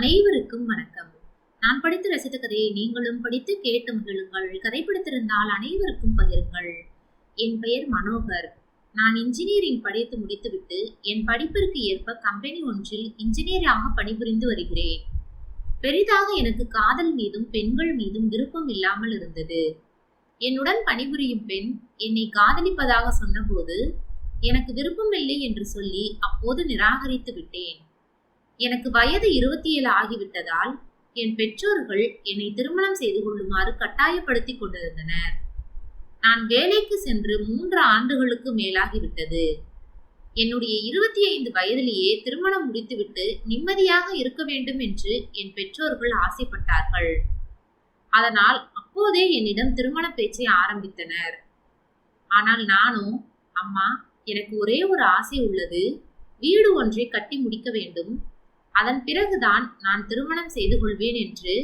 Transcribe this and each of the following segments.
அனைவருக்கும் வணக்கம். நான் படித்து ரசித்த கதையை நீங்களும் படித்து கேட்டு மகிழுங்கள். கதை படித்திருந்தால் அனைவருக்கும் பகிருங்கள். என் பெயர் மனோகர். நான் இன்ஜினியரிங் படித்து முடித்துவிட்டு என் படிப்பிற்கு ஏற்ப கம்பெனி ஒன்றில் இன்ஜினியராக பணிபுரிந்து வருகிறேன். பெரிதாக எனக்கு காதல் மீதும் பெண்கள் மீதும் விருப்பம் இல்லாமல் இருந்தது. என்னுடன் பணிபுரியும் பெண் என்னை காதலிப்பதாக சொன்னபோது எனக்கு விருப்பமில்லை என்று சொல்லி அப்போது நிராகரித்து விட்டேன். எனக்கு வயது இருபத்தி ஏழு ஆகிவிட்டதால் என் பெற்றோர்கள் என்னை திருமணம் செய்து கொள்ளுமாறு கட்டாயப்படுத்தி கொண்டிருந்தனர். நான் வேலைக்கு சென்று மூன்று ஆண்டுகளுக்கு மேலாகிவிட்டது. என்னுடைய இருபத்தி ஐந்து வயதிலேயே திருமணம் முடித்துவிட்டு நிம்மதியாக இருக்க வேண்டும் என்று என் பெற்றோர்கள் ஆசைப்பட்டார்கள். அதனால் அப்போதே என்னிடம் திருமண பேச்சை ஆரம்பித்தனர். ஆனால் நானும் அம்மா எனக்கு ஒரே ஒரு ஆசை உள்ளது. வீடு ஒன்றை கட்டி முடிக்க வேண்டும். அதன் பிறகுதான் நான் திருமணம் செய்து கொள்வேன் என்று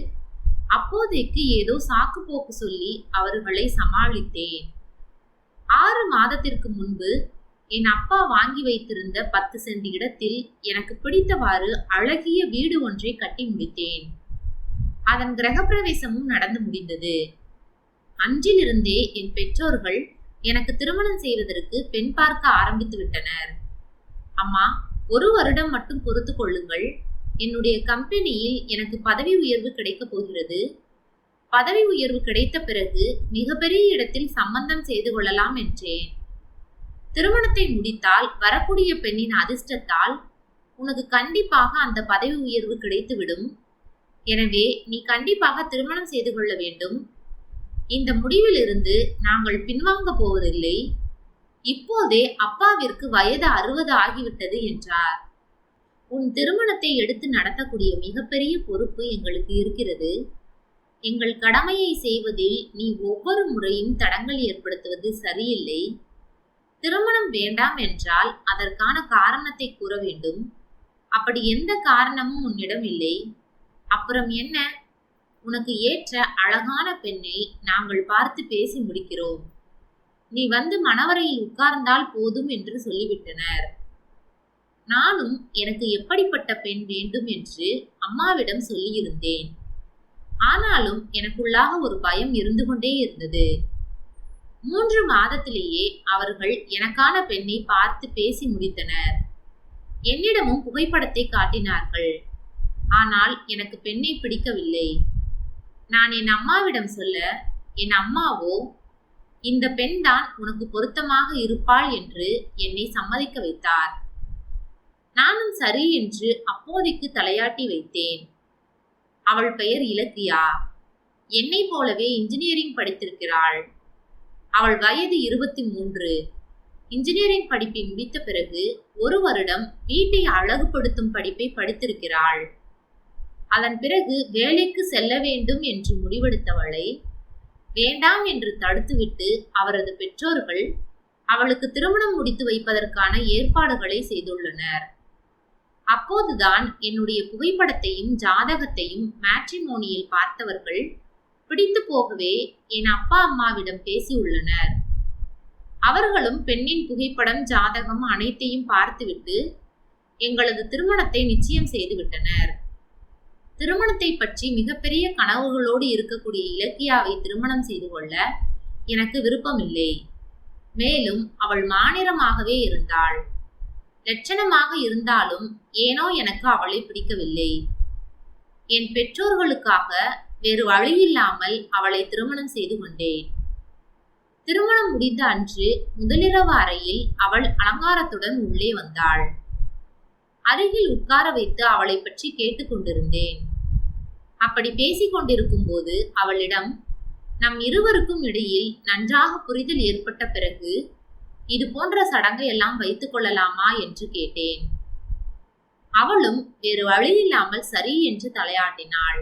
அப்போதைக்கு ஏதோ சாக்கு போக்கு சொல்லி அவர்களை சமாளித்தேன். ஆறு மாதத்திற்கு முன்பு என் அப்பா வாங்கி வைத்திருந்த பத்து சென்ட் இடத்தில் எனக்கு பிடித்தவாறு அழகிய வீடு ஒன்றை கட்டி முடித்தேன். அதன் கிரகப்பிரவேசமும் நடந்து முடிந்தது. அன்றிலிருந்தே என் பெற்றோர்கள் எனக்கு திருமணம் செய்வதற்கு பெண் பார்க்க ஆரம்பித்து விட்டனர். அம்மா ஒரு வருடம் மட்டும் பொறுத்து கொள்ளுங்கள். என்னுடைய கம்பெனியில் எனக்கு பதவி உயர்வு கிடைக்கப் போகிறது. பதவி உயர்வு கிடைத்த பிறகு மிகப்பெரிய இடத்தில் சம்பந்தம் செய்து கொள்ளலாம் என்றேன். திருமணத்தை முடித்தால் வரக்கூடிய பெண்ணின் அதிர்ஷ்டத்தால் உனக்கு கண்டிப்பாக அந்த பதவி உயர்வு கிடைத்துவிடும். எனவே நீ கண்டிப்பாக திருமணம் செய்து கொள்ள வேண்டும். இந்த முடிவிலிருந்து நாங்கள் பின்வாங்க போவதில்லை. இப்போதே அப்பாவிற்கு வயது அறுபது ஆகிவிட்டது என்றார். உன் திருமணத்தை எடுத்து நடத்தக்கூடிய மிகப்பெரிய பொறுப்பு எங்களுக்கு இருக்கிறது. எங்கள் கடமையை செய்வதில் நீ ஒவ்வொரு முறையும் தடங்கள் ஏற்படுத்துவது சரியில்லை. திருமணம் வேண்டாம் என்றால் அதற்கான காரணத்தை கூற வேண்டும். அப்படி எந்த காரணமும் உன்னிடம் இல்லை. அப்புறம் என்ன? உனக்கு ஏற்ற அழகான பெண்ணை நாங்கள் பார்த்து பேசி முடிக்கிறோம். நீ வந்து மணவரையில் உட்கார்ந்தால் போதும் என்று சொல்லிவிட்டனர். நானும் எனக்கு எப்படிப்பட்ட பெண் வேண்டும் என்று அம்மாவிடம் சொல்லியிருந்தேன். ஆனாலும் எனக்குள்ளாக ஒரு பயம் இருந்து கொண்டே இருந்தது. மூன்று மாதத்திலேயே அவர்கள் எனக்கான பெண்ணை பார்த்து பேசி முடித்தனர். என்னிடமும் புகைப்படத்தை காட்டினார்கள். ஆனால் எனக்கு பெண்ணை பிடிக்கவில்லை. நான் என் அம்மாவிடம் சொல்ல என் அம்மாவோ இந்த பெண்தான் உனக்கு பொருத்தமாக இருப்பாள் என்று என்னை சம்மதிக்க வைத்தார். நானும் சரி என்று அப்போதைக்கு தலையாட்டி வைத்தேன். அவள் பெயர் இலக்கியா. என்னை போலவே இன்ஜினியரிங் படித்திருக்கிறாள். அவள் வயது இருபத்தி மூன்று. இன்ஜினியரிங் படிப்பை முடித்த பிறகு ஒரு வருடம் வீட்டை அழகுபடுத்தும் படிப்பை படித்திருக்கிறாள். அதன் பிறகு வேலைக்கு செல்ல வேண்டும் என்று முடிவெடுத்தவளை வேண்டாம் என்று தடுத்துவிட்டு அவரது பெற்றோர்கள் அவளுக்கு திருமணம் முடித்து வைப்பதற்கான ஏற்பாடுகளை செய்துள்ளனர். அப்போதுதான் என்னுடைய புகைப்படத்தையும் ஜாதகத்தையும் மேட்ரிமோனியில் பார்த்தவர்கள் பிடித்து போகவே என் அப்பா அம்மாவிடம் பேசியுள்ளனர். அவர்களும் பெண்ணின் புகைப்படம் ஜாதகம் அனைத்தையும் பார்த்துவிட்டு எங்களது திருமணத்தை நிச்சயம் செய்துவிட்டனர். திருமணத்தை பற்றி மிகப்பெரிய கனவுகளோடு இருக்கக்கூடிய இலக்கியாவை திருமணம் செய்து கொள்ள எனக்கு விருப்பமில்லை. மேலும் அவள் மாநிலமாகவே இருந்தாள். லட்சணமாக இருந்தாலும் ஏனோ எனக்கு அவளை பிடிக்கவில்லை. என் பெற்றோர்களுக்காக வேறு வழியில்லாமல் அவளை திருமணம் செய்து கொண்டேன். திருமணம் முடிந்த அன்று முதலிரவு அறையில் அவள் அலங்காரத்துடன் உள்ளே வந்தாள். அருகில் உட்கார வைத்து அவளை பற்றி கேட்டுக்கொண்டிருந்தேன் அப்படி பேசிக் கொண்டிருக்கும் போது அவளிடம் நம் இருவருக்கும் இடையில் நன்றாக புரிதல் ஏற்பட்ட பிறகு இது போன்ற சடங்கை எல்லாம் வைத்துக் கொள்ளலாமா? என்று கேட்டேன். அவளும் வேறு வழியில்லாமல் சரி என்று தலையாட்டினாள்.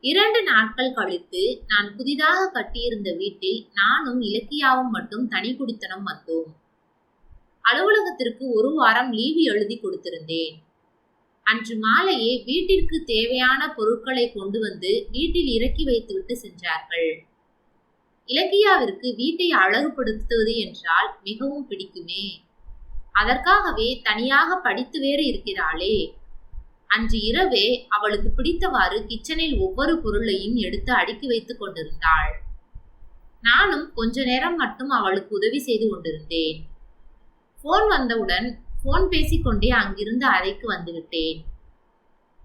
இரண்டு நாட்கள் கழித்து நான் புதிதாக கட்டியிருந்த வீட்டில் நானும் இலக்கியாவும் மட்டும் தனி குடித்தனம் வந்தோம். அலுவலகத்திற்கு ஒரு வாரம் லீவு எழுதி கொடுத்திருந்தேன். அன்று மாலையே வீட்டிற்கு தேவையான பொருட்களை கொண்டு வந்து வீட்டில் இறக்கி வைத்துவிட்டு சென்றார்கள். இலக்கியாவிற்கு வீட்டை அழகுபடுத்துவது என்றால் மிகவும் பிடிக்குமே. அதற்காகவே தனியாக படித்து வேறு இருக்கிறாளே. அன்று இரவே அவளுக்கு பிடித்தவாறு கிச்சனில் ஒவ்வொரு பொருளையும் எடுத்து அடுக்கி வைத்துக் கொண்டிருந்தாள். நானும் கொஞ்ச நேரம் மட்டும் அவளுக்கு உதவி செய்து கொண்டிருந்தேன். போன் வந்தவுடன் போன் பேசிக்கொண்டே அங்கிருந்து அறைக்கு வந்துவிட்டேன்.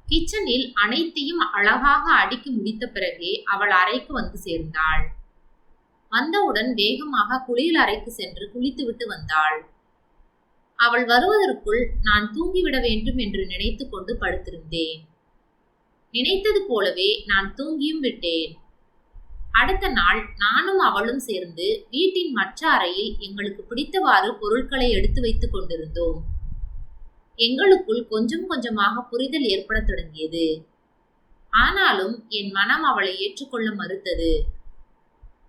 கிச்சனில் அனைத்தையும் அழகாக அடுக்கி முடித்த பிறகே அவள் அறைக்கு வந்து சேர்ந்தாள். வந்தவுடன் வேகமாக குளியல் அறைக்கு சென்று குளித்துவிட்டு வந்தாள். அவள் வருவதற்குள் நான் தூங்கிவிட வேண்டும் என்று நினைத்து கொண்டு படுத்திருந்தேன். நினைத்தது போலவே நான் தூங்கியும் விட்டேன். அடுத்த நாள் நானும் அவளும் சேர்ந்து வீட்டின் மற்ற அறையில் எங்களுக்கு பிடித்தவாறு பொருட்களை எடுத்து வைத்துக் கொண்டிருந்தோம். எங்களுக்குள் கொஞ்சம் கொஞ்சமாக புரிதல் ஏற்படத் தொடங்கியது. ஆனாலும் என் மனம் அவளை ஏற்றுக்கொள்ள மறுத்தது.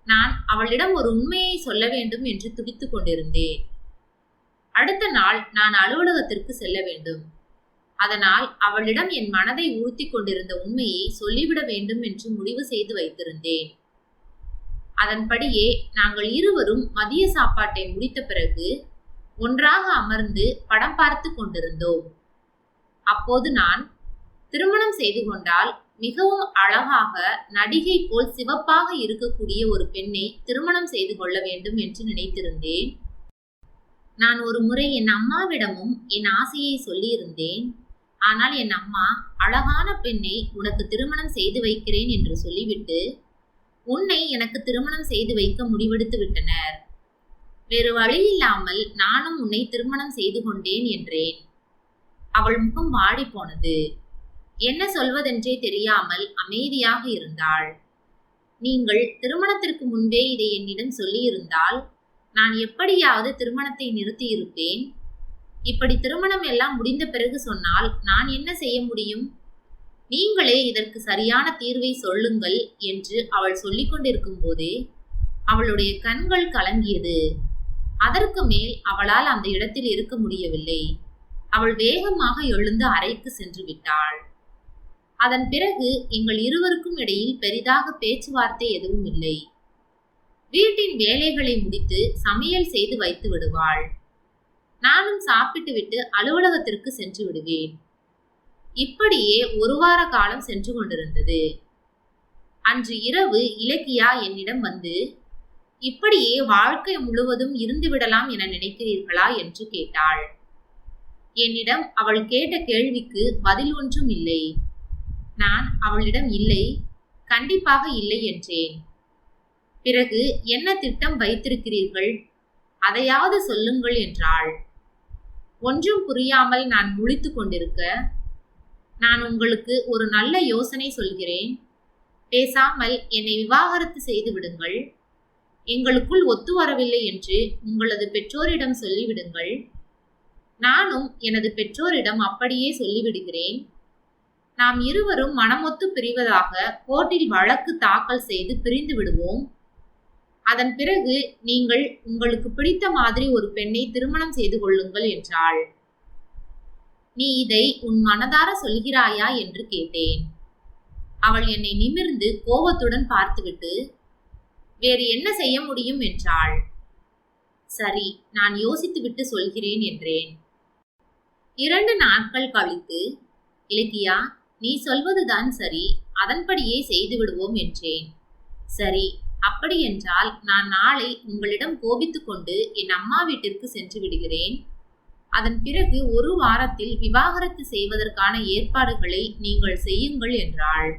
நான் அவளிடம் ஒரு உண்மையை சொல்ல வேண்டும் என்று துடித்துக் கொண்டிருந்தேன். அடுத்த நாள் நான் அலுவலகத்திற்கு செல்ல வேண்டும். அதனால் அவளிடம் என் மனதை ஊழ்த்தி கொண்டிருந்த உண்மையை சொல்லிவிட வேண்டும் என்று முடிவு செய்து வைத்திருந்தேன். அதன்படியே நாங்கள் இருவரும் மதிய சாப்பாட்டை முடித்த பிறகு ஒன்றாக அமர்ந்து படம் பார்த்து கொண்டிருந்தோம். அப்போது நான் திருமணம் செய்து கொண்டால் மிகவும் அழகாக நடிகை போல் சிவப்பாக இருக்கக்கூடிய ஒரு பெண்ணை திருமணம் செய்து கொள்ள வேண்டும் என்று நினைத்திருந்தேன். நான் ஒரு முறை என் அம்மாவிடமும் என் ஆசையை சொல்லியிருந்தேன். ஆனால் என் அம்மா அழகான பெண்ணை உனக்கு திருமணம் செய்து வைக்கிறேன் என்று சொல்லிவிட்டு உன்னை எனக்கு திருமணம் செய்து வைக்க முடிவெடுத்து விட்டனர். வேறு வழி இல்லாமல் நானும் உன்னை திருமணம் செய்து கொண்டேன் என்றேன். அவள் முகம் வாடி போனது. என்ன சொல்வதென்றே தெரியாமல் அமைதியாக இருந்தாள். நீங்கள் திருமணத்திற்கு முன்பே இதை என்னிடம் சொல்லியிருந்தால் நான் எப்படியாவது திருமணத்தை நிறுத்தியிருப்பேன். இப்படி திருமணம் எல்லாம் முடிந்த பிறகு சொன்னால் நான் என்ன செய்ய முடியும்? நீங்களே இதற்கு சரியான தீர்வை சொல்லுங்கள் என்று அவள் சொல்லிக் கொண்டிருக்கும் போதே அவளுடைய கண்கள் கலங்கியது. அதற்கு மேல் அவளால் அந்த இடத்தில் இருக்க முடியவில்லை. அவள் வேகமாக எழுந்து அறைக்கு சென்று விட்டாள். அதன் பிறகு எங்கள் இருவருக்கும் இடையில் பெரிதாக பேச்சுவார்த்தை எதுவும் இல்லை. வீட்டின் வேலைகளை முடித்து சமையல் செய்து வைத்து விடுவாள். நானும் சாப்பிட்டுவிட்டு அலுவலகத்திற்கு சென்று விடுவேன். இப்படியே ஒரு வார காலம் சென்று கொண்டிருந்தது. அன்று இரவு இலக்கியா என்னிடம் வந்து இப்படியே வாழ்க்கை முழுவதும் இருந்து விடலாம் என நினைக்கிறீர்களா? என்று கேட்டாள். என்னிடம் அவள் கேட்ட கேள்விக்கு பதில் ஒன்றும் இல்லை. நான் அவளிடம் இல்லை கண்டிப்பாக இல்லை என்றேன். பிறகு என்ன திட்டம் வைத்திருக்கிறீர்கள்? அதையாவது சொல்லுங்கள் என்றாள். ஒன்றும் புரியாமல் நான் முழித்து கொண்டிருக்க நான் உங்களுக்கு ஒரு நல்ல யோசனை சொல்கிறேன். பேசாமல் என்னை விவாகரத்து செய்து விடுங்கள். எங்களுக்குள் ஒத்து வரவில்லை என்று உங்களது பெற்றோரிடம் சொல்லிவிடுங்கள். நானும் எனது பெற்றோரிடம் அப்படியே சொல்லிவிடுகிறேன். நாம் இருவரும் மனமொத்து பிரிவதாக கோர்ட்டில் வழக்கு தாக்கல் செய்து பிரிந்து விடுவோம். அதன் பிறகு நீங்கள் உங்களுக்கு பிடித்த மாதிரி ஒரு பெண்ணை திருமணம் செய்து கொள்ளுங்கள் என்றாள். நீ இதை உன் மனதார சொல்கிறாயா என்று கேட்டேன். அவள் என்னை நிமிர்ந்து கோபத்துடன் பார்த்துவிட்டு வேறு என்ன செய்ய முடியும்? என்றாள். சரி நான் யோசித்துவிட்டு சொல்கிறேன் என்றேன். இரண்டு நாட்கள் கழித்து இலக்கியா நீ சொல்வதுதான் சரி அதன்படியே செய்து விடுவோம் என்றேன். சரி அப்படி என்றால் நான் நாளை உங்களிடம் கோபித்துக்கொண்டு என் அம்மா வீட்டிற்கு சென்று விடுகிறேன். அதன் பிறகு ஒரு வாரத்தில் விவாகரத்து செய்வதற்கான ஏற்பாடுகளை நீங்கள் செய்யுங்கள் என்றாள்.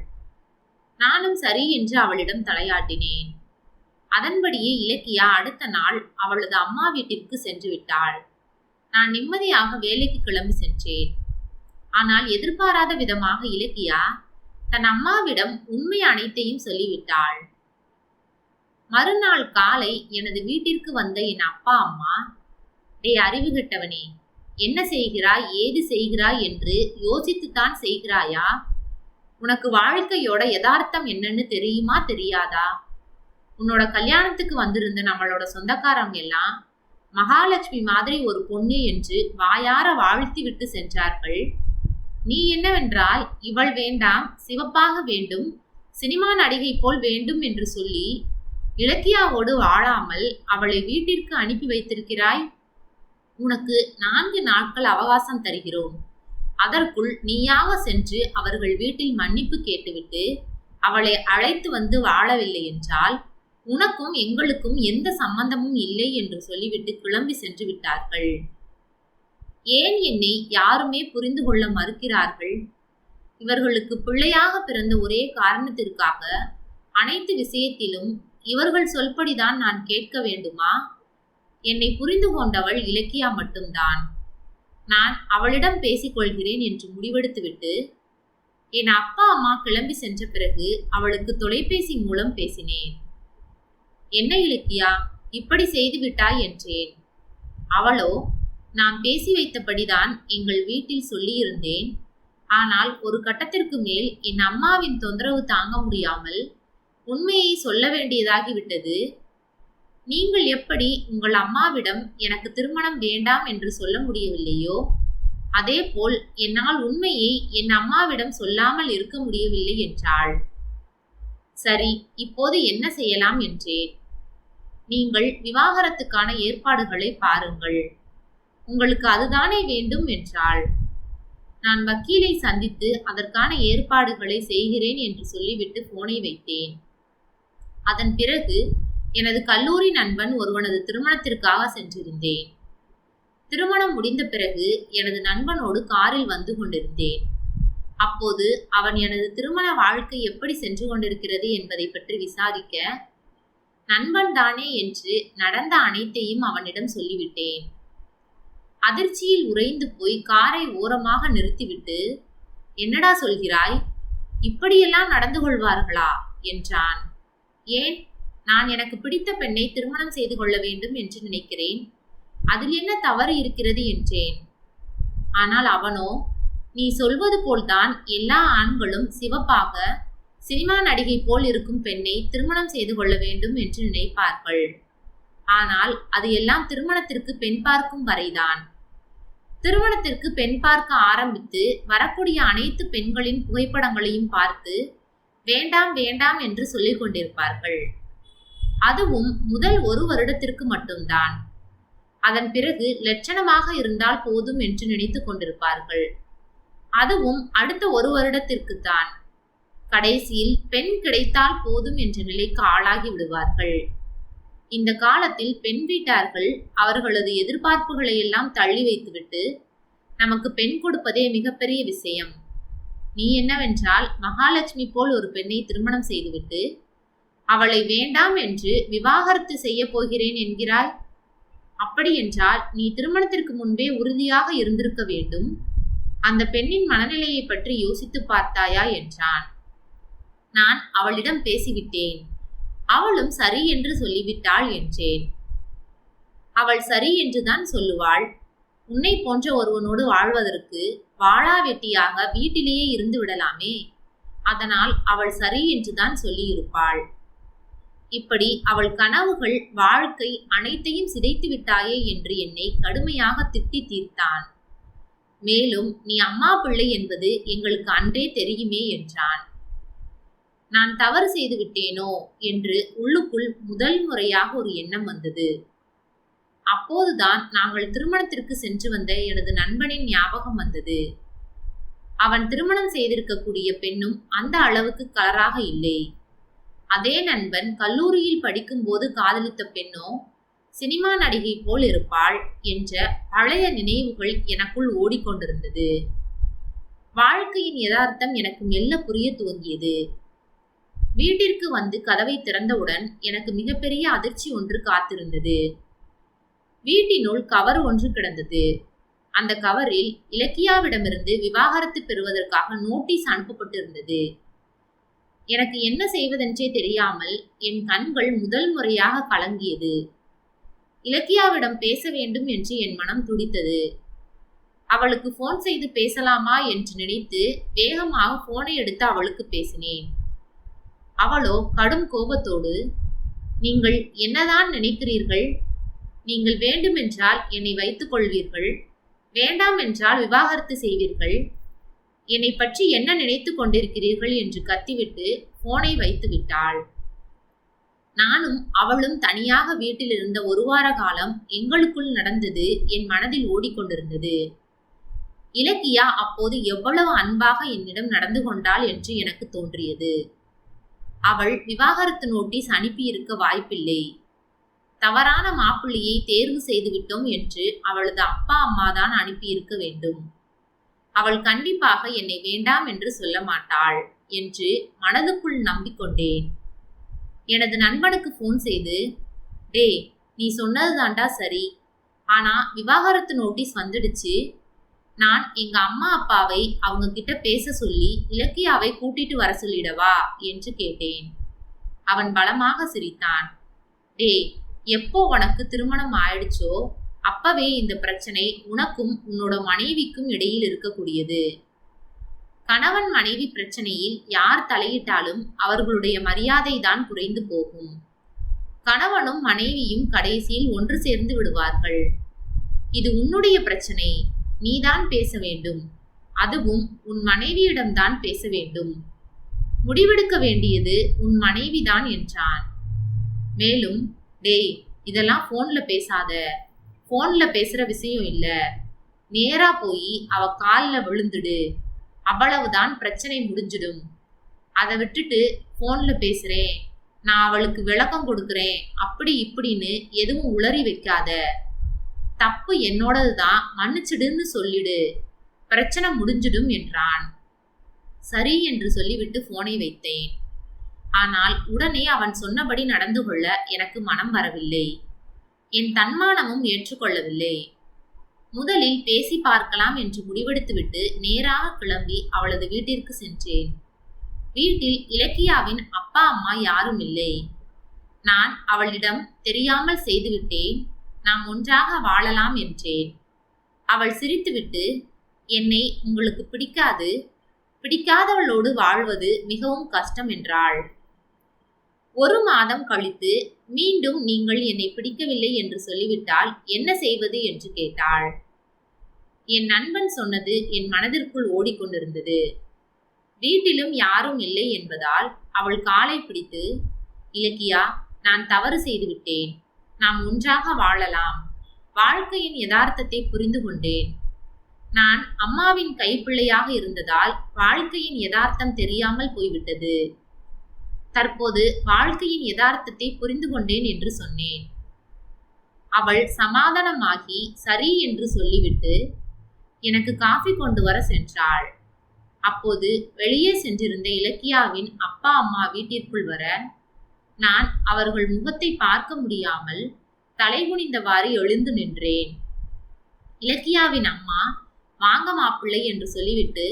நானும் சரி என்று அவளிடம் தலையாட்டினேன். அதன்படியே இலக்கியா அடுத்த நாள் அவளது அம்மா வீட்டிற்கு சென்று விட்டாள். நான் நிம்மதியாக வேலைக்கு கிளம்பி சென்றேன். ஆனால் எதிர்பாராத விதமாக இலக்கியா தன் அம்மாவிடம் உண்மை அனைத்தையும் சொல்லிவிட்டாள். மறுநாள் காலை எனது வீட்டிற்கு வந்த என் அப்பா அம்மா டே அறிவு கெட்டவனே என்ன செய்கிறாய்? ஏது செய்கிறாய்? என்று யோசித்துத்தான் செய்கிறாயா? உனக்கு வாழ்க்கையோட யதார்த்தம் என்னன்னு தெரியுமா? தெரியாதா? உன்னோட கல்யாணத்துக்கு வந்திருந்த நம்மளோட சொந்தக்காரங்க எல்லாம் மகாலட்சுமி மாதிரி ஒரு பொண்ணு என்று வாயார வாழ்த்தி விட்டு சென்றார்கள். நீ என்னவென்றால் இவள் வேண்டாம் சிவப்பாக வேண்டும் சினிமா நடிகை போல் வேண்டும் என்று சொல்லி இலக்கியாவோடு வாழாமல் அவளை வீட்டிற்கு அனுப்பி வைத்திருக்கிறாய்? உனக்கு நான்கு நாட்கள் அவகாசம் தருகிறோம். அதற்குள் நீயாக சென்று அவர்கள் வீட்டில் மன்னிப்பு கேட்டுவிட்டு அவளை அழைத்து வந்து வாழவில்லை என்றால் உனக்கும் எங்களுக்கும் எந்த சம்பந்தமும் இல்லை என்று சொல்லிவிட்டு கிளம்பி சென்று விட்டார்கள். ஏன் என்னை யாருமே புரிந்து கொள்ள மறுக்கிறார்கள்? இவர்களுக்கு பிள்ளையாக பிறந்த ஒரே காரணத்திற்காக அனைத்து விஷயத்திலும் இவர்கள் சொல்படிதான் நான் கேட்க வேண்டுமா? என்னை புரிந்து கொண்டவள் இலக்கியா மட்டும்தான். நான் அவளிடம் பேசிக்கொள்கிறேன் என்று முடிவெடுத்துவிட்டு என் அப்பா அம்மா கிளம்பி சென்ற பிறகு அவளுக்கு தொலைபேசி மூலம் பேசினேன். என்ன இலக்கியா இப்படி செய்து விட்டாய்? என்றேன். அவளோ நான் பேசி வைத்தபடிதான் எங்கள் வீட்டில் சொல்லியிருந்தேன். ஆனால் ஒரு கட்டத்திற்கு மேல் என் அம்மாவின் தொந்தரவு தாங்க முடியாமல் உண்மையை சொல்ல வேண்டியதாகிவிட்டது. நீங்கள் எப்படி உங்கள் அம்மாவிடம் எனக்கு திருமணம் வேண்டாம் என்று சொல்ல முடியவில்லையோ? அதேபோல் என்னால் உண்மையை என் அம்மாவிடம் சொல்லாமல் இருக்க முடியவில்லை என்றாள். சரி இப்போது என்ன செய்யலாம் என்றேன். நீங்கள் விவாகரத்துக்கான ஏற்பாடுகளை பாருங்கள். உங்களுக்கு அதுதானே வேண்டும் என்றாள். நான் வக்கீலை சந்தித்து அதற்கான ஏற்பாடுகளை செய்கிறேன் என்று சொல்லிவிட்டு போனை வைத்தேன். அதன் பிறகு எனது கல்லூரி நண்பன் ஒருவனது திருமணத்திற்காக சென்றிருந்தேன். திருமணம் முடிந்த பிறகு எனது நண்பனோடு காரில் வந்து கொண்டிருந்தேன். அப்போது அவன் எனது திருமண வாழ்க்கை எப்படி சென்று கொண்டிருக்கிறது என்பதை பற்றி விசாரிக்க நண்பன் தானே என்று நடந்த அனைத்தையும் அவனிடம் சொல்லிவிட்டேன். அதிர்ச்சியில் உறைந்து போய் காரை ஓரமாக நிறுத்திவிட்டு என்னடா சொல்கிறாய்? இப்படியெல்லாம் நடந்து கொள்வார்களா? என்றான். ஏன்? நான் எனக்கு பிடித்த பெண்ணை திருமணம் செய்து கொள்ள வேண்டும் என்று நினைக்கிறேன். அதில் என்ன தவறு இருக்கிறது என்றேன். ஆனால் அவனோ நீ சொல்வது போல்தான் எல்லா ஆண்களும் சிவப்பாக சினிமா நடிகை போல் இருக்கும் பெண்ணை திருமணம் செய்து கொள்ள வேண்டும் என்று நினைப்பார்கள். ஆனால் அது எல்லாம் திருமணத்திற்கு பெண் பார்க்கும் வரைதான். திருமணத்திற்கு பெண் பார்க்க ஆரம்பித்து வரக்கூடிய அனைத்து பெண்களின் புகைப்படங்களையும் பார்த்து வேண்டாம் வேண்டாம் என்று சொல்லிக் கொண்டிருப்பார்கள். அதுவும் முதல் ஒரு வருடத்திற்கு மட்டும்தான். அதன் பிறகு லட்சணமாக இருந்தால் போதும் என்று நினைத்து கொண்டிருப்பார்கள். அதுவும் அடுத்த ஒரு வருடத்திற்கு தான் கடைசியில் பெண் கிடைத்தால் போதும் என்ற நிலைக்கு ஆளாகி விடுவார்கள். இந்த காலத்தில் பெண் வீட்டார்கள் அவர்களது எதிர்பார்ப்புகளை எல்லாம் தள்ளி வைத்துவிட்டு நமக்கு பெண் கொடுப்பதே மிகப்பெரிய விஷயம். நீ என்னவென்றால் மகாலட்சுமி போல் ஒரு பெண்ணை திருமணம் செய்துவிட்டு அவளை வேண்டாம் என்று விவாகரத்து செய்ய போகிறேன் என்கிறாய். அப்படியென்றால் நீ திருமணத்திற்கு முன்பே உறுதியாக இருந்திருக்க வேண்டும். அந்த பெண்ணின் மனநிலையை பற்றி யோசித்து பார்த்தாயா என்றான். நான் அவளிடம் பேசிவிட்டேன். அவளும் சரி என்று சொல்லிவிட்டாள் என்றேன். அவள் சரி என்றுதான் சொல்லுவாள். உன்னை போன்ற ஒருவனோடு வாழ்வதற்கு வாழா வெட்டியாக வீட்டிலேயே இருந்து விடலாமே. அதனால் அவள் சரி என்றுதான் சொல்லியிருப்பாள். இப்படி அவள் கனவுகள் வாழ்க்கை அனைத்தையும் சிதைத்து விட்டாயே என்று என்னை கடுமையாக திட்டி தீர்த்தான். மேலும் நீ அம்மா பிள்ளை என்பது எங்களுக்கு அன்றே தெரியுமே என்றான். நான் தவறு செய்து விட்டேனோ? என்று உள்ளுக்குள் முதல் முறையாக ஒரு எண்ணம் வந்தது. அப்போதுதான் நாங்கள் திருமணத்திற்கு சென்று வந்த எனது நண்பனின் ஞாபகம் வந்தது. அவன் திருமணம் செய்திருக்கக்கூடிய பெண்ணும் அந்த அளவுக்கு கலராக இல்லை. அதே நண்பன் கல்லூரியில் படிக்கும்போது காதலித்த பெண்ணோ சினிமா நடிகை போல் இருப்பாள் என்ற பழைய நினைவுகள் எனக்குள் ஓடிக்கொண்டிருந்தது. வாழ்க்கையின் யதார்த்தம் எனக்கு மெல்ல புரிய துவங்கியது. வீட்டிற்கு வந்து கதவை திறந்தவுடன் எனக்கு மிகப்பெரிய அதிர்ச்சி ஒன்று காத்திருந்தது. வீட்டினுள் கவர் ஒன்று கிடந்தது. அந்த கவரில் இலக்கியாவிடமிருந்து விவாகரத்து பெறுவதற்காக நோட்டீஸ் அனுப்பப்பட்டிருந்தது. எனக்கு என்ன செய்வதென்றே தெரியாமல் என் கண்கள் முதல் முறையாக கலங்கியது. இலக்கியாவிடம் பேச வேண்டும் என்று என் மனம் துடித்தது. அவளுக்கு போன் செய்து பேசலாமா என்று நினைத்து வேகமாக போனை எடுத்து அவளுக்கு பேசினேன். அவளோ கடும் கோபத்தோடு நீங்கள் என்னதான் நினைக்கிறீர்கள்? நீங்கள் வேண்டுமென்றால் என்னை வைத்துக் கொள்வீர்கள். வேண்டாம் என்றால் விவாகரத்து செய்வீர்கள். என்னை பற்றி என்ன நினைத்து கொண்டிருக்கிறீர்கள் என்று கத்திவிட்டு போனை வைத்து விட்டாள். நானும் அவளும் தனியாக வீட்டில் இருந்த ஒரு வார காலம் எங்களுக்குள் நடந்தது என் மனதில் ஓடிக்கொண்டிருந்தது. இலக்கியா அப்போது எவ்வளவு அன்பாக என்னிடம் நடந்து கொண்டாள் என்று எனக்கு தோன்றியது. அவள் விவாகரத்து நோட்டீஸ் அனுப்பியிருக்க வாய்ப்பில்லை. தவறான மாப்பிள்ளையை தேர்வு செய்துவிட்டோம் என்று அவளது அப்பா அம்மா தான் அனுப்பியிருக்க வேண்டும். அவள் கண்டிப்பாக என்னை வேண்டாம் என்று சொல்ல மாட்டாள் என்று மனதுக்குள் நம்பிக்கொண்டேன். எனது நண்பனுக்கு ஃபோன் செய்து டே நீ சொன்னதுதான்டா சரி. ஆனா விவாகரத்து நோட்டீஸ் வந்துடுச்சு. நான் எங்க அம்மா அப்பாவை அவங்க கிட்ட பேச சொல்லி இலக்கியாவை கூட்டிட்டு வர சொல்லிடவா? என்று கேட்டேன். அவன் பலமாக சிரித்தான். டே எப்போ உனக்கு திருமணம் ஆயிடுச்சோ? அப்பவே இந்த பிரச்சனை உனக்கும் உன்னோட மனைவிக்கும் இடையில் இருக்கக்கூடியது. கணவன் மனைவி பிரச்சனையில் யார் தலையிட்டாலும் அவர்களுடைய மரியாதை தான் குறைந்து போகும். கணவனும் மனைவியும் கடைசியில் ஒன்று சேர்ந்து விடுவார்கள். இது உன்னுடைய பிரச்சனை நீதான் பேச வேண்டும். அதுவும் உன் மனைவியிடம்தான் பேச வேண்டும். முடிவெடுக்க வேண்டியது உன் மனைவிதான் என்றான். மேலும் டேய் இதெல்லாம் போன்ல பேசாத. ஃபோனில் பேசுற விஷயம் இல்ல. நேரா போய் அவ காலில் விழுந்துடு. அவ்வளவுதான் பிரச்சனை முடிஞ்சிடும். அதை விட்டுட்டு ஃபோனில் பேசுறேன். நான் அவளுக்கு விளக்கம் கொடுக்குறேன். அப்படி இப்படின்னு எதுவும் உளறி வைக்காத. தப்பு என்னோடது தான் மன்னிச்சிடுன்னு சொல்லிடு. பிரச்சனை முடிஞ்சிடும் என்றான். சரி என்று சொல்லிவிட்டு போனை வைத்தேன். ஆனால் உடனே அவன் சொன்னபடி நடந்து கொள்ள எனக்கு மனம் வரவில்லை. என் தன்மானமும் ஏற்றுக்கொள்ளவில்லை. முதலில் பேசி பார்க்கலாம் என்று முடிவெடுத்துவிட்டு நேராக கிளம்பி அவளது வீட்டிற்கு சென்றேன். வீட்டில் இலக்கியாவின் அப்பா அம்மா யாரும் இல்லை நான் அவளிடம் தெரியாமல் செய்துவிட்டேன். நாம் ஒன்றாக வாழலாம் என்றேன். அவள் சிரித்துவிட்டு என்னை உங்களுக்கு பிடிக்காது. பிடிக்காதவளோடு வாழ்வது மிகவும் கஷ்டம் என்றாள். ஒரு மாதம் கழித்து மீண்டும் நீங்கள் என்னை பிடிக்கவில்லை என்று சொல்லிவிட்டால் என்ன செய்வது என்று கேட்டாள். என் நண்பன் சொன்னது என் மனதிற்குள் ஓடிக்கொண்டிருந்தது. வீட்டிலும் யாரும் இல்லை என்பதால் அவள் காலை பிடித்து இலக்கியா நான் தவறு செய்துவிட்டேன். நாம் ஒன்றாக வாழலாம். வாழ்க்கையின் யதார்த்தத்தை புரிந்து கொண்டேன். நான் அம்மாவின் கைப்பிள்ளையாக இருந்ததால் வாழ்க்கையின் யதார்த்தம் தெரியாமல் போய்விட்டது. தற்போது வாழ்க்கையின் யதார்த்தத்தை புரிந்து கொண்டேன் என்று சொன்னேன். அவள் சமாதானமாகி சரி என்று சொல்லிவிட்டு எனக்கு காஃபி கொண்டு வர சென்றாள். அப்போது வெளியே சென்றிருந்த இலக்கியாவின் அப்பா அம்மா வீட்டிற்குள் வர நான் அவர்கள் முகத்தை பார்க்க முடியாமல் தலைகுனிந்தவாறு எழுந்து நின்றேன். இலக்கியாவின் அம்மா வாங்க மாப்பிள்ளை என்று சொல்லிவிட்டு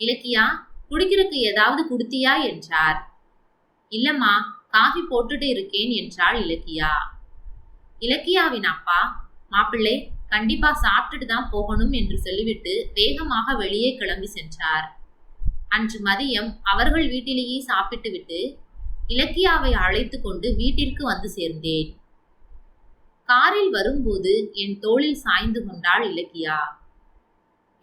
இலக்கியா குடிக்கிறதுக்கு ஏதாவது கொடுத்தியா? என்றார். இல்லம்மா காஃபி போட்டுட்டு இருக்கேன் என்றாள் இலக்கியா. இலக்கியாவின் அப்பா மாப்பிள்ளை கண்டிப்பா சாப்பிட்டுட்டு தான் போகணும் என்று சொல்லிவிட்டு வேகமாக வெளியே கிளம்பி சென்றார். அன்று மதியம் அவர்கள் வீட்டிலேயே சாப்பிட்டு விட்டு இலக்கியாவை அழைத்து கொண்டு வீட்டிற்கு வந்து சேர்ந்தேன். காரில் வரும்போது என் தோளில் சாய்ந்து கொண்டாள் இலக்கியா.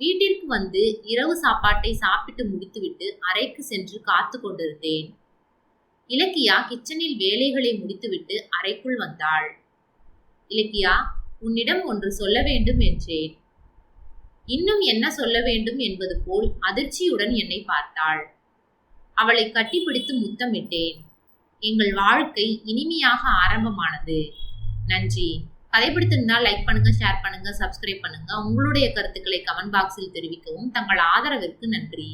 வீட்டிற்கு வந்து இரவு சாப்பாட்டை சாப்பிட்டு முடித்துவிட்டு அறைக்கு சென்று காத்து கொண்டிருந்தேன். இலக்கியா கிச்சனில் வேலைகளை முடித்துவிட்டு அறைக்குள் வந்தாள். இலக்கியா உன்னிடம் ஒன்று சொல்ல வேண்டும் என்றேன். இன்னும் என்ன சொல்ல வேண்டும் என்பது போல் அதிர்ச்சியுடன் என்னை பார்த்தாள். அவளை கட்டிப்பிடித்து முத்தமிட்டேன். எங்கள் வாழ்க்கை இனிமையாக ஆரம்பமானது. நன்றி. கதை பிடித்திருந்தால் லைக் பண்ணுங்க ஷேர் பண்ணுங்க சப்ஸ்கிரைப் பண்ணுங்க. உங்களுடைய கருத்துக்களை கமெண்ட் பாக்ஸில் தெரிவிக்கவும் தங்கள் ஆதரவிற்கு நன்றி.